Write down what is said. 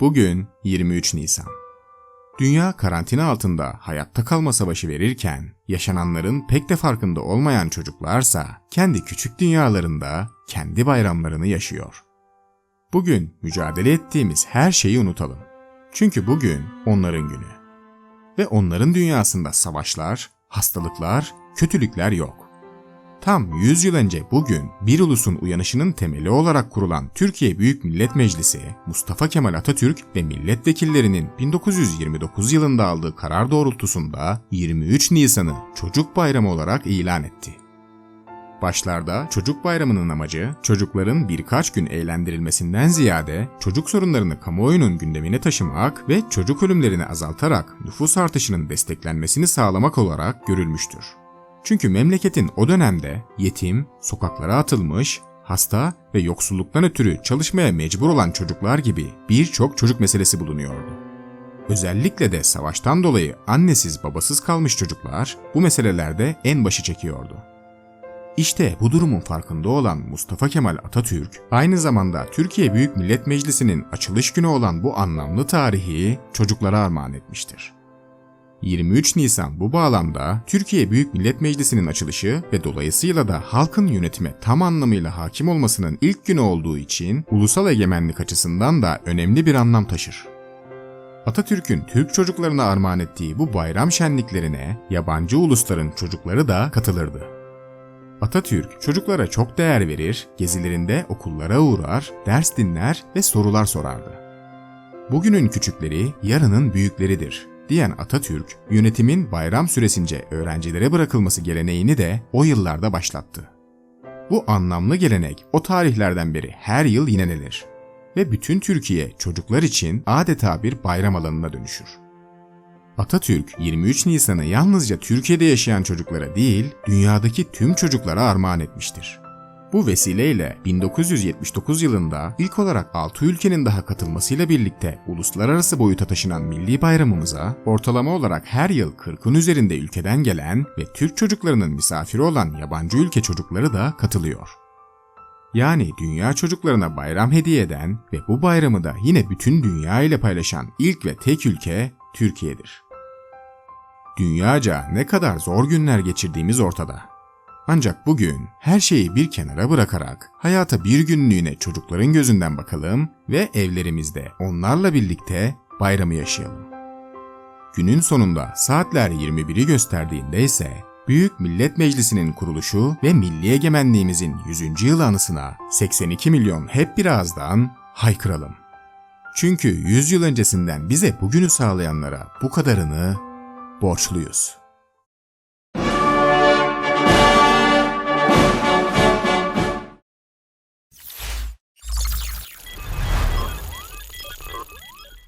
Bugün 23 Nisan. Dünya karantina altında hayatta kalma savaşı verirken, yaşananların pek de farkında olmayan çocuklarsa kendi küçük dünyalarında kendi bayramlarını yaşıyor. Bugün mücadele ettiğimiz her şeyi unutalım. Çünkü bugün onların günü. Ve onların dünyasında savaşlar, hastalıklar, kötülükler yok. Tam 100 yıl önce bugün bir ulusun uyanışının temeli olarak kurulan Türkiye Büyük Millet Meclisi, Mustafa Kemal Atatürk ve milletvekillerinin 1929 yılında aldığı karar doğrultusunda 23 Nisan'ı Çocuk Bayramı olarak ilan etti. Başlarda çocuk bayramının amacı çocukların birkaç gün eğlendirilmesinden ziyade çocuk sorunlarını kamuoyunun gündemine taşımak ve çocuk ölümlerini azaltarak nüfus artışının desteklenmesini sağlamak olarak görülmüştür. Çünkü memleketin o dönemde yetim, sokaklara atılmış, hasta ve yoksulluktan ötürü çalışmaya mecbur olan çocuklar gibi birçok çocuk meselesi bulunuyordu. Özellikle de savaştan dolayı annesiz babasız kalmış çocuklar bu meselelerde en başı çekiyordu. İşte bu durumun farkında olan Mustafa Kemal Atatürk, aynı zamanda Türkiye Büyük Millet Meclisi'nin açılış günü olan bu anlamlı tarihi çocuklara armağan etmiştir. 23 Nisan bu bağlamda Türkiye Büyük Millet Meclisi'nin açılışı ve dolayısıyla da halkın yönetime tam anlamıyla hakim olmasının ilk günü olduğu için ulusal egemenlik açısından da önemli bir anlam taşır. Atatürk'ün Türk çocuklarına armağan ettiği bu bayram şenliklerine yabancı ulusların çocukları da katılırdı. Atatürk çocuklara çok değer verir, gezilerinde okullara uğrar, ders dinler ve sorular sorardı. Bugünün küçükleri yarının büyükleridir diyen Atatürk, yönetimin bayram süresince öğrencilere bırakılması geleneğini de o yıllarda başlattı. Bu anlamlı gelenek o tarihlerden beri her yıl yinelelir ve bütün Türkiye çocuklar için adeta bir bayram alanına dönüşür. Atatürk 23 Nisan'ı yalnızca Türkiye'de yaşayan çocuklara değil, dünyadaki tüm çocuklara armağan etmiştir. Bu vesileyle 1979 yılında ilk olarak 6 ülkenin daha katılmasıyla birlikte uluslararası boyuta taşınan milli bayramımıza ortalama olarak her yıl 40'ın üzerinde ülkeden gelen ve Türk çocuklarının misafiri olan yabancı ülke çocukları da katılıyor. Yani dünya çocuklarına bayram hediye eden ve bu bayramı da yine bütün dünya ile paylaşan ilk ve tek ülke Türkiye'dir. Dünyaca ne kadar zor günler geçirdiğimiz ortada. Ancak bugün her şeyi bir kenara bırakarak hayata bir günlüğüne çocukların gözünden bakalım ve evlerimizde onlarla birlikte bayramı yaşayalım. Günün sonunda saatler 21'i gösterdiğinde ise Büyük Millet Meclisi'nin kuruluşu ve milli egemenliğimizin 100. yıl anısına 82 milyon hep bir ağızdan haykıralım. Çünkü 100 yıl öncesinden bize bugünü sağlayanlara bu kadarını borçluyuz.